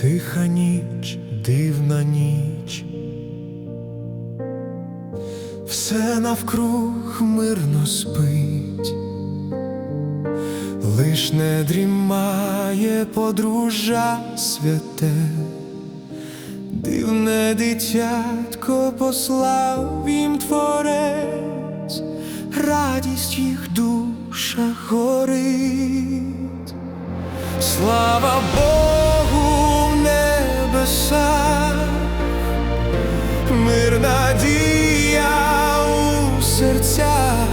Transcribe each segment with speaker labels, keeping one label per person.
Speaker 1: Тиха ніч, дивна ніч, все навкруг мирно спить, лиш не дрімає подружжя святе, дивне дитятко послав їм творець, радість їх душах горить. Слава Богу у серцях,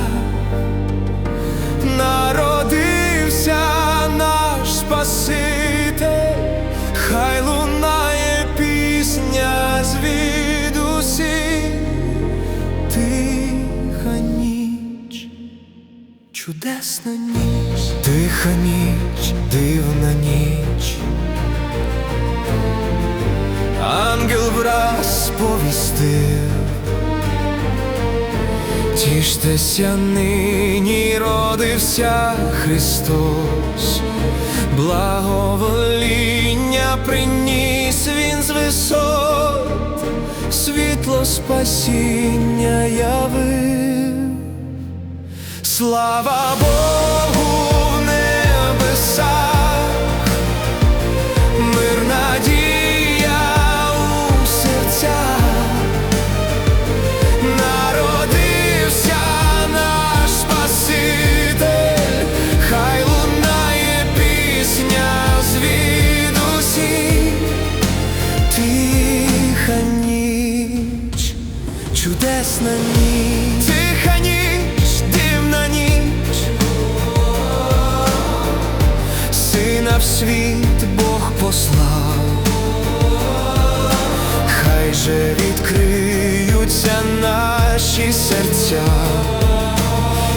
Speaker 1: народився наш Спаситель, хай лунає пісня звідусі, тиха ніч. Чудесна ніч, тиха ніч, дивна ніч. Ангел враз сповістив, тіштеся нині родився Христос, благовоління приніс він з висот, світло спасіння явив. Слава Богу чудесна ніч, тиха ніч, дивна ніч, сина в світ Бог послав, хай же відкриються наші серця,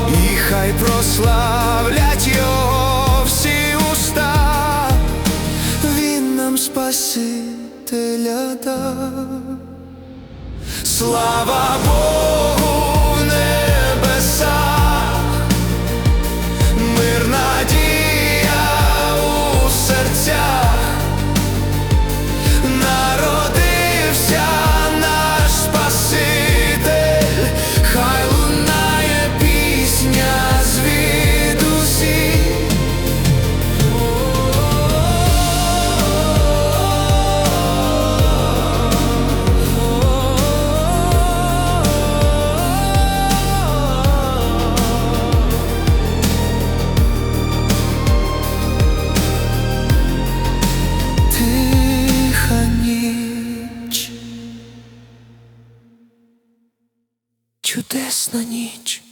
Speaker 1: і хай прославлять його всі уста, він нам Спасителя дав. Слава Богу чудесна ніч.